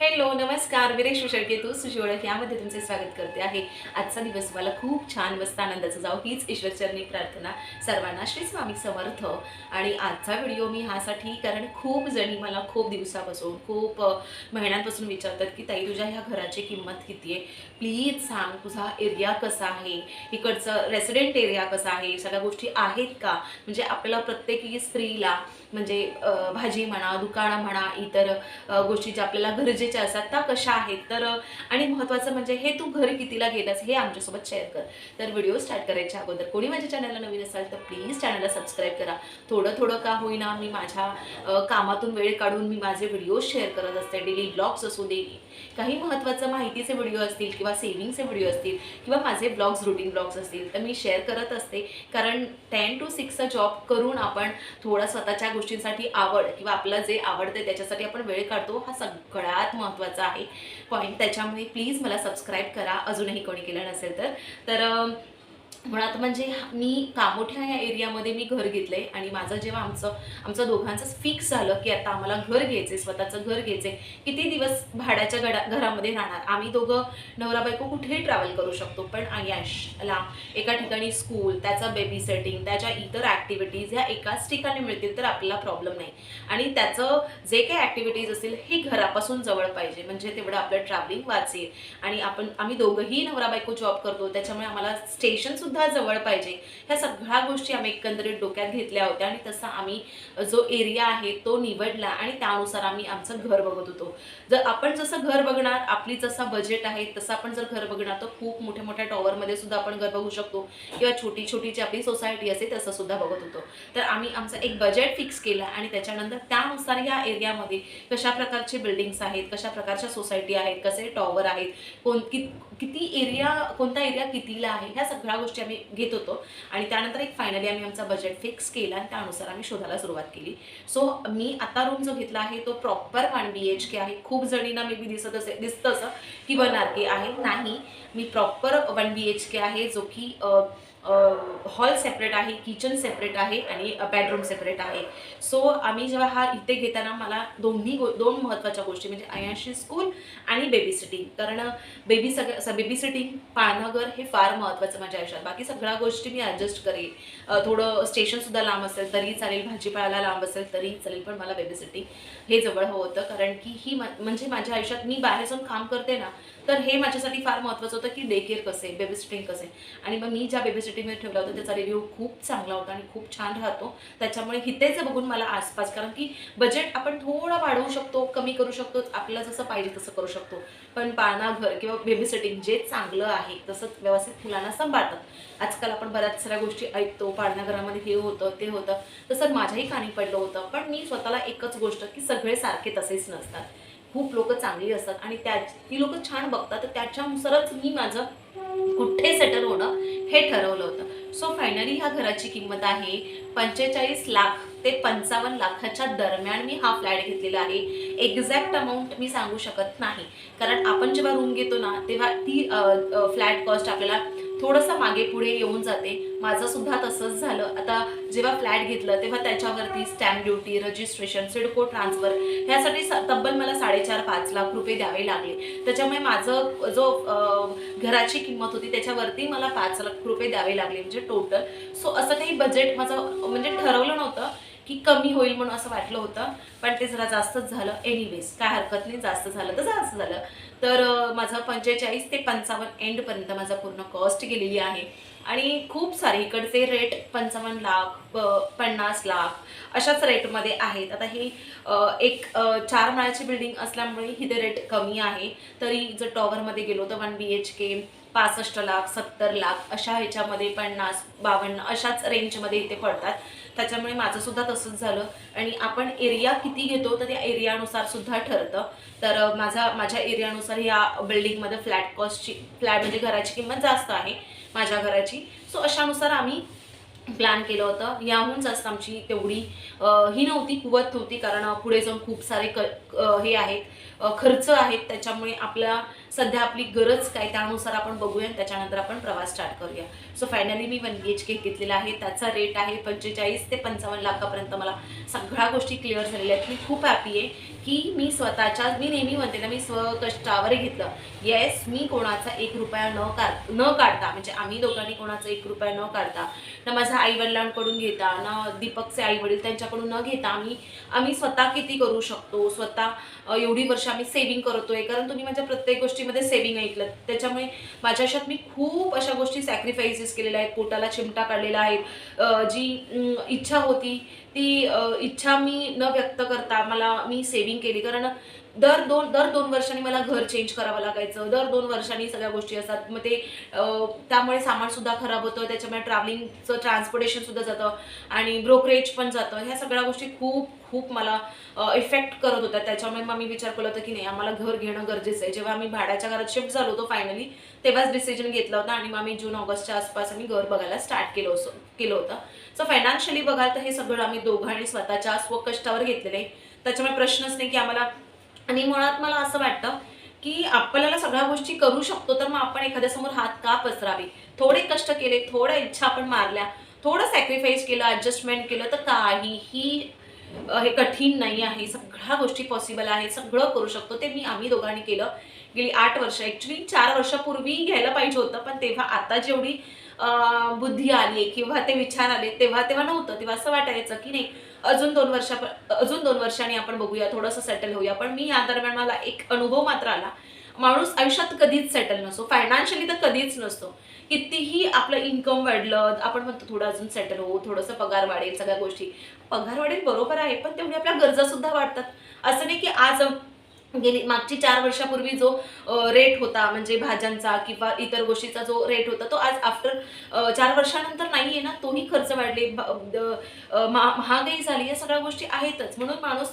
Hello नमस्कार. मी रेशू शेळके तू sushi ओळख यामध्ये तुमचे स्वागत करते आहे. आजचा दिवस मला खूप छान मस्त आनंदाचा जाऊ हीच ईश्वरचरणी प्रार्थना सर्वांना श्री स्वामी समर्थ. आणि आजचा व्हिडिओ मी ह्यासाठी कारण खूप जणी मला खूप दिवसापासून खूप महिन्यांपासून विचारतात की ताई तुझ्या ह्या घराची किंमत किती आहे? प्लीज सांग तुझा एरिया कसा आहे? इकडचं रेसिडेंट एरिया कसा आहे? सगळ्या गोष्टी आहेत का? म्हणजे आपल्याला प्रत्येकी स्त्रीला म्हणजे भाजी म्हणा दुकानं म्हणा इतर गोष्टी ज्या आपल्याला गरजेच्या असतात त्या कशा आहेत? तर आणि महत्त्वाचं म्हणजे हे तू घरी कितीला गेलास हे आमच्यासोबत शेअर कर. तर व्हिडिओ स्टार्ट करायच्या अगोदर. कोणी माझ्या चॅनलला नवीन असाल तर प्लीज चॅनलला सबस्क्राईब करा. थोडं थोडं का होईना मी माझ्या कामातून वेळ काढून मी माझे व्हिडिओ शेअर करत असते. डेली ब्लॉग्स असू दे. काही महत्त्वाचं माहितीचे व्हिडिओ असतील किंवा सेव्हिंगचे व्हिडिओ असतील किंवा माझे ब्लॉग्स रुटीन ब्लॉग्स असतील तर मी शेअर करत असते. कारण टेन टू सिक्सचा जॉब करून आपण थोडा स्वतःच्या गोष्टींसाठी आवड किंवा आपलं जे आवडतं त्याच्यासाठी आपण वेळ काढतो हा सगळ्यात महत्त्वाचा आहे. पॉईंट त्याच्यामुळे प्लीज मला सबस्क्राईब करा. अजूनही कोणी केलं नसेल तर. तर मुळात म्हणजे मी कामोठ्या या एरियामध्ये मी घर घेतलंय आणि माझं जेव्हा आमचं आमचं दोघांचं फिक्स झालं की आता आम्हाला घर घ्यायचंय स्वतःचं घर घ्यायचंय किती दिवस भाड्याच्या गडा घरामध्ये राहणार? आम्ही दोघं नवरा बायको कुठेही ट्रॅव्हल करू शकतो पण आयशला एका ठिकाणी स्कूल त्याचं बेबी सेटिंग त्याच्या इतर ॲक्टिव्हिटीज ह्या एकाच ठिकाणी मिळतील तर आपल्याला प्रॉब्लेम नाही. आणि त्याचं जे काही ॲक्टिव्हिटीज असतील हे घरापासून जवळ पाहिजे म्हणजे तेवढं आपलं ट्रॅव्हलिंग वाचेल. आणि आपण आम्ही दोघंही नवरा बायको जॉब करतो त्याच्यामुळे आम्हाला स्टेशन सुद्धा जवळ पाहिजे. ह्या सगळ्या गोष्टी आम्ही एकंदरीत डोक्यात घेतल्या होत्या आणि तसा आम्ही जो एरिया आहे तो निवडला आणि त्यानुसार आम्ही आमचं घर बघत होतो. जर आपण जसं घर बघणार आपली जसा बजेट आहे तसं आपण जर घर बघणार तर खूप मोठ्या मोठ्या टॉवरमध्ये सुद्धा आपण घर बघू शकतो. किंवा छोटी छोटी जी आपली सोसायटी असते तसं सुद्धा बघत होतो. तर आम्ही आमचं एक बजेट फिक्स केलं आणि त्याच्यानंतर त्यानुसार या एरियामध्ये कशा प्रकारचे बिल्डिंग्स आहेत कशा प्रकारच्या सोसायटी आहेत कसे टॉवर आहेत कोण कि किती एरिया कोणता एरिया कितीला आहे ह्या सगळ्या गोष्टी आम्ही घेत होतो. आणि त्यानंतर एक फायनली आम्ही आमचा बजेट फिक्स केला आणि त्यानुसार आम्ही शोधायला सुरुवात केली. सो मी आता रूम जो घेतला आहे तो proper one B H K आहे. खूप जणींना मे बी दिसत असे दिसतं असं की वन आर के आहे. नाही मी proper one B H K आहे जो की हॉल सेपरेट आहे किचन सेपरेट आहे आणि बेडरूम सेपरेट आहे. सो आम्ही जेव्हा हा इथे घेताना मला दोन्ही गो दोन महत्त्वाच्या गोष्टी म्हणजे आयांशी स्कूल आणि बेबी सिटिंग कारण बेबी सगळं बेबी सिटिंग पाळणाघर हे फार महत्त्वाचं माझ्या आयुष्यात. बाकी सगळ्या गोष्टी मी ॲडजस्ट करेन थोडं स्टेशनसुद्धा लांब असेल तरी चालेल भाजीपाला लांब असेल तरी चालेल पण मला बेबी सिटिंग हे जवळ हवं होतं. कारण की ही म्हणजे माझ्या आयुष्यात मी बाहेर जाऊन काम करते ना तर हे माझ्यासाठी फार महत्त्वाचं होतं की डे केअर कसे बेबी सिटिंग कसे. आणि मग मी ज्या बेबी सिटिंगमध्ये ठेवला होता त्याचा रिव्ह्यू खूप चांगला होता आणि खूप छान राहतो. त्याच्यामुळे हितेचं बघून मला आसपास कारण की बजेट आपण थोडं वाढवू शकतो कमी करू शकतो आपल्याला जसं पाहिजे तसं करू शकतो. पण पाळणा घर किंवा बेबी सिटिंग जे चांगलं आहे तसंच व्यवस्थित मुलांना सांभाळतात. आजकाल आपण बऱ्याच साऱ्या गोष्टी ऐकतो पाळणाघरामध्ये हे होतं ते होतं. तसं माझ्याही कानी पडलं होतं पण मी स्वतःला एकच गोष्ट की सगळे सारखे तसेच नसतात. खूप लोक चांगली असतात आणि त्या ती लोक छान बघतात तर त्याच्यानुसारच मी माझं कुठे सेटल होणं हे ठरवलं होतं. सो फायनली ह्या घराची किंमत आहे पंचेचाळीस लाख ते पंचावन्न लाखाच्या दरम्यान मी हा फ्लॅट घेतलेला आहे. एक्झॅक्ट अमाऊंट मी सांगू शकत नाही. कारण आपण जेव्हा रूम घेतो ना तेव्हा ती फ्लॅट कॉस्ट आपल्याला थोडंसं मागे पुढे येऊन जाते. माझं सुद्धा तसंच झालं. आता जेव्हा फ्लॅट घेतलं तेव्हा त्याच्यावरती stamp duty registration CIDCO transfer ह्यासाठी तब्बल मला साडेचार पाच लाख रुपये द्यावे लागले. त्याच्यामुळे माझं जो घराची किंमत होती त्याच्यावरती मला पाच लाख रुपये द्यावे लागले म्हणजे टोटल सो असं काही बजेट माझं म्हणजे ठरवलं नव्हतं. की कमी होईल म्हणून असं वाटलं होतं पण ते जरा जास्तच झालं. एनिवेज काय हरकत नाही जास्त झालं तर जास्त झालं. तर माझं पंचेचाळीस ते पंचावन्न एंडपर्यंत माझा पूर्ण कॉस्ट गेलेली आहे. आणि खूप सारे इकडचे रेट पंचावन्न लाख पन्नास लाख अशाच रेटमध्ये आहेत. आता हे एक चार माळ्याची बिल्डिंग असल्यामुळे इथे रेट कमी आहे. तरी जर टॉवरमध्ये गेलो तर वन बी एच के पासष्ट लाख सत्तर लाख अशा ह्याच्यामध्ये पन्नास बावन्न अशाच रेंजमध्ये इथे पडतात. त्याच्यामुळे माझं सुद्धा तसंच झालं. आणि आपण एरिया किती घेतो तर त्या एरियानुसार सुद्धा ठरतं. तर माझा माझ्या एरियानुसार या बिल्डिंगमध्ये फ्लॅट कॉस्टची फ्लॅट म्हणजे घराची किंमत जास्त आहे माझ्या घराची. सो अशानुसार आम्ही प्लॅन केलं होतं. याहून जास्त आमची तेवढी ही नव्हती कुवत नव्हती कारण पुढे जाऊन खूप सारे क हे आहेत खर्च आहेत. त्याच्यामुळे आपल्या सध्या आपली गरज काय त्यानुसार आपण बघूया त्याच्यानंतर आपण प्रवास स्टार्ट करूया. सो फायनली मी वन बी एच के घेतलेला आहे. त्याचा रेट आहे पंचेचाळीस ते पंचावन्न लाखापर्यंत मला सगळ्या गोष्टी क्लिअर झालेल्या आहेत. मी खूप हॅपी आहे. की मी स्वतःच्या मी नेहमी म्हणते ना मी स्वकष्टावर घेतलं. येस मी कोणाचा एक रुपया न काढ न काढता म्हणजे आम्ही दोघांनी कोणाचा एक रुपया न काढता ना माझ्या आईवडिलांकडून घेता ना दीपकचे आईवडील त्यांच्याकडून न घेता आम्ही आम्ही स्वतः किती करू शकतो? स्वतः एवढी वर्ष आम्ही सेव्हिंग करतोय. कारण तुम्ही माझ्या प्रत्येक गोष्टीमध्ये सेव्हिंग ऐकलं त्याच्यामुळे माझ्या आयुष्यात मी खूप अशा गोष्टी सॅक्रिफाईसेस केलेल्या आहेत पोटाला चिमटा काढलेला आहे. जी इच्छा होती ती इच्छा मी न व्यक्त करता मला मी सेव्हिंग केली. कारण दर दोन दर दोन वर्षांनी मला घर चेंज करावं लागायचं. दर दोन वर्षांनी सगळ्या गोष्टी असतात. मग ते त्यामुळे सामान सुद्धा खराब होतं. त्याच्यामुळे ट्रॅव्हलिंगचं ट्रान्सपोर्टेशन सुद्धा जातं. आणि ब्रोकरेज पण जातं. ह्या सगळ्या गोष्टी खूप खूप मला इफेक्ट करत होत्या त्याच्यामुळे मग मी विचार केला होता की नाही आम्हाला घर घेणं गरजेचं आहे. जेव्हा आम्ही भाड्याच्या घरात शिफ्ट झालो होतो फायनली तेव्हाच डिसिजन घेतला होता आणि मग आम्ही जून ऑगस्टच्या आसपास आम्ही घर बघायला स्टार्ट केलं होतं केलं होतं. सो फायनान्शियली बघाल तर हे सगळं आम्ही दोघांनी स्वतःच्या स्वकष्टावर घेतलेलं आहे. त्याच्यामुळे प्रश्नच नाही की आम्हाला आणि मुळात मला असं वाटतं की आपल्याला सगळ्या गोष्टी करू शकतो तर मग आपण एखाद्यासमोर हात का पसरावे? थोडे कष्ट केले थोड्या इच्छा आपण मारल्या थोडं सॅक्रिफाईस केलं ॲडजस्टमेंट केलं तर काहीही हे कठीण नाही आहे. सगळ्या गोष्टी पॉसिबल आहे सगळं करू शकतो. ते मी आम्ही दोघांनी केलं. गेली आठ वर्ष. ॲक्च्युली चार वर्षापूर्वी घ्यायला पाहिजे होतं. पण तेव्हा आता जेवढी बुद्धी आली किंवा ते विचार आले तेव्हा तेव्हा नव्हतं. तेव्हा असं वाटायचं की नाही अजून दोन वर्षा अजून दोन वर्षांनी आपण बघूया. थोडंसं सेटल होऊया. पण मी या दरम्यान मला एक अनुभव मात्र आला. माणूस आयुष्यात कधीच सेटल नसतो. फायनान्शियली तर कधीच नसतो. कितीही आपलं इन्कम वाढलं आपण म्हणतो थोडं अजून सेटल हो थोडंसं पगार वाढेल सगळ्या गोष्टी. पगार वाढेल बरोबर आहे पण तेवढ्या आपल्या गरजासुद्धा वाढतात. असं नाही की आज गेली मागची चार वर्षापूर्वी जो रेट होता म्हणजे भाज्यांचा किंवा इतर गोष्टीचा जो रेट होता तो आज आफ्टर चार वर्षानंतर नाही आहे ना तोही खर्च वाढले. महागाई झाली या सगळ्या गोष्टी आहेतच. म्हणून माणूस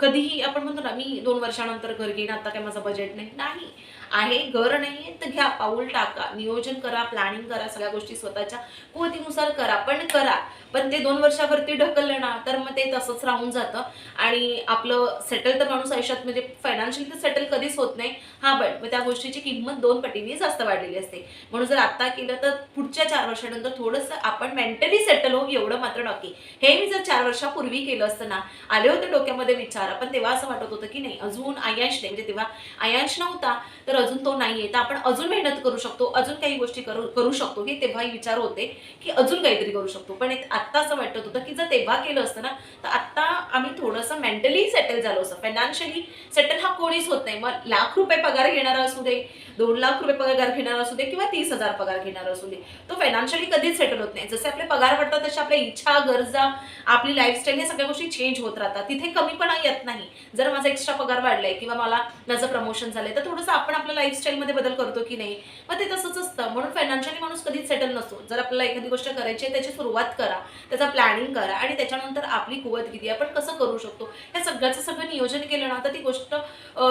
कधीही आपण म्हणतो ना मी दोन वर्षानंतर घर घेईन आता काय माझं बजेट नाही. नाही. आहे घर नाही तर घ्या पाऊल टाका. नियोजन करा प्लॅनिंग करा सगळ्या गोष्टी स्वतःच्या कुवतीनुसार करा पण करा. पण ते दोन वर्षावरती ढकललं ना तर मग ते तसंच राहून जातं. आणि आपलं सेटल तर माणूस आयुष्यात म्हणजे फायनान्शियली तर सेटल कधीच होत नाही. हा पण मग त्या गोष्टीची किंमत दोन पटीने जास्त वाढलेली असते. म्हणून जर आता केलं तर पुढच्या चार वर्षानंतर थोडंसं आपण मेंटली सेटल होऊ एवढं मात्र नक्की. हे मी जर चार वर्षापूर्वी केलं असतं ना आले होते डोक्यामध्ये विचार पण तेव्हा असं वाटत होतं की नाही अजून आयांश नाही. म्हणजे तेव्हा आयांश नव्हता तर तर अजून तो नाही आहे तर आपण अजून मेहनत करू शकतो अजून काही गोष्टी करू करू शकतो हे तेव्हाही विचार होते की अजून काहीतरी करू शकतो. पण आत्ता असं वाटत होतं की जर तेव्हा केलं असतं ना तर आत्ता आम्ही थोडंसं मेंटली सेटल झालो असं. फायनान्शियली सेटल हा कोणीच होत नाही. मग लाख रुपये पगार घेणारा असू दे दोन लाख रुपये पगार घेणारा असू दे किंवा तीस हजार पगार घेणारा असू दे तो फायनान्शियली कधीच सेटल होत नाही. जसे आपले पगार वाढतात तसे आपल्या इच्छा गरजा आपली लाईफस्टाईल या सगळ्या गोष्टी चेंज होत राहतात. तिथे कमीपणा येत नाही. जर माझा एक्स्ट्रा पगार वाढलाय किंवा मला माझं प्रमोशन झालंय तर थोडंसं आपण आपल्या लाईफस्टाईलमध्ये बदल करतो की नाही? मग ते तसंच असतं. म्हणून फायनान्शियली माणूस कधीच सेटल नसतो. जर आपल्याला एखादी गोष्ट करायची आहे त्याची सुरुवात करा. त्याचा प्लॅनिंग करा. आणि त्याच्यानंतर आपली कुवत किती आहे, आपण कसं करू शकतो? या सगळ्याचं सगळं नियोजन केलं ना तर ती गोष्ट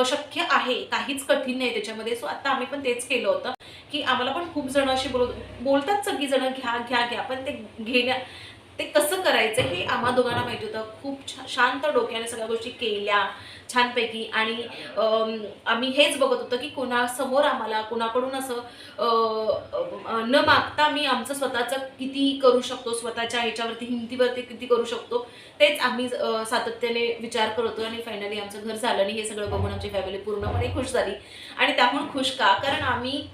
शक्य आहे. काहीच कठीण नाही त्याच्यामध्ये. सो आता आम्ही पण तेच केलं होतं की आम्हाला पण खूप जण अशी बोल बोलतात सगळी जण घ्या घ्या घ्या. पण ते घेण्या ते कसं करायचं हे आम्हा दोघांना माहिती होतं. खूप छा- शांत डोक्याने सगळ्या गोष्टी केल्या छानपैकी. आणि आम्ही हेच बघत होतो की कोणासमोर आम्हाला कोणाकडून असं न मागता मी आमचं स्वतःचं किती करू शकतो स्वतःच्या ह्याच्यावरती हिमतीवरती किती करू शकतो तेच आम्ही सातत्याने विचार करतो आणि फायनली आमचं घर झालं आणि हे सगळं बघून आमची फॅमिली पूर्णपणे खुश झाली. आणि त्यामुळे खुश का? कारण आम्ही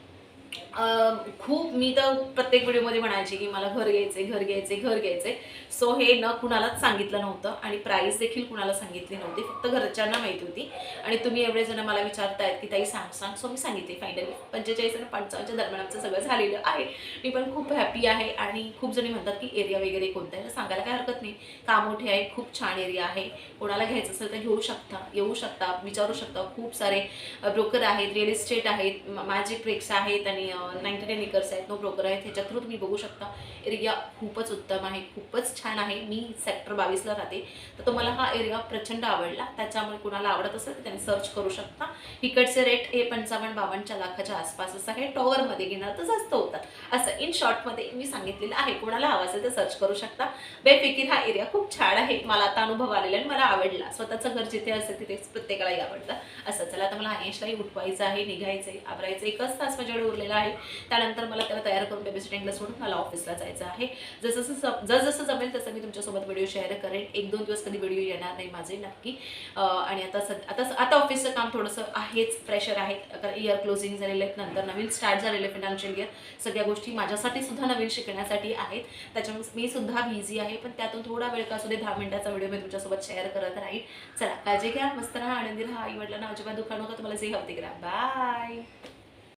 खूप मी तर प्रत्येक व्हिडिओमध्ये म्हणायचे की मला घर घ्यायचे घर घ्यायचे घर घ्यायचे सो हे न कुणालाच सांगितलं नव्हतं आणि प्राईस देखील कुणाला सांगितली नव्हती. फक्त घरच्यांना माहिती होती. आणि तुम्ही एवढे जण मला विचारतायत की ताई सांग सांग. सो मी सांगितले फायनली पंचेचाळीस आणि पंचावन्नच्या दरम्यान आमचं सगळं झालेलं आहे. मी पण खूप हॅपी आहे. आणि खूप जणी म्हणतात की एरिया वगैरे कोणता आहे? सांगायला काय हरकत नाही. का मोठे आहे खूप छान एरिया आहे. कोणाला घ्यायचं असेल तर घेऊ शकता येऊ शकता विचारू शकता. खूप सारे ब्रोकर आहेत रिअल इस्टेट आहेत मॅजिक ब्रेक्स आहेत आणि नाईन्टी नाईन एकर्स आहेत. नो ब्रोकर आहेत. ह्याच्या थ्रू तुम्ही बघू शकता. एरिया खूपच उत्तम आहे. खूपच छान आहे. मी सेक्टर बावीसला राहते. तर तुम्हाला हा एरिया प्रचंड आवडला. त्याच्यामुळे कुणाला आवडत असेल तर त्यांनी सर्च करू शकता. इकडचे रेट हे पंचावन्न बावन्नच्या लाखाच्या आसपास आहे. टॉवरमध्ये घेणार तर जास्त होतात. असं इन शॉर्टमध्ये मी सांगितलेलं आहे. कोणाला हवा असेल तर सर्च करू शकता. बेफिकीर हा एरिया खूप छान आहे. मला आता अनुभव आलेला आणि मला आवडला. स्वतःचं घर जिथे असेल तिथे प्रत्येकालाही आवडतं. असं चला आता मला आयशलाही उठवायचं आहे निघायचं आहे आवरायचं एकच तास माझ्याकडे उरलेलं झालेला आहे. त्यानंतर मला त्याला तयार करून बेबी स्टँडला सोडून मला ऑफिसला जायचं आहे. जसं जसं जसं जमेल तसं मी तुमच्यासोबत व्हिडिओ शेअर करेन. एक दोन दिवस कधी व्हिडिओ येणार नाही माझे नक्की. आणि आता सद आता आता ऑफिसचं काम थोडंसं आहेच. प्रेशर आहे कारण इयर क्लोजिंग झालेले आहेत. नंतर नवीन स्टार्ट झालेले फिनान्शियल इयर सगळ्या गोष्टी माझ्यासाठी सुद्धा नवीन शिकण्यासाठी आहेत. त्याच्यामुळे मी सुद्धा बिझी आहे. पण त्यातून थोडा वेळ का असू दे दहा मिनिटाचा व्हिडिओ मी तुमच्यासोबत शेअर करत राहील चला काळजी घ्या. मस्त राहा आनंदी राहा. आई वडिलांना अजिबात दुखा नका. तुम्हाला जे हवते करा. बाय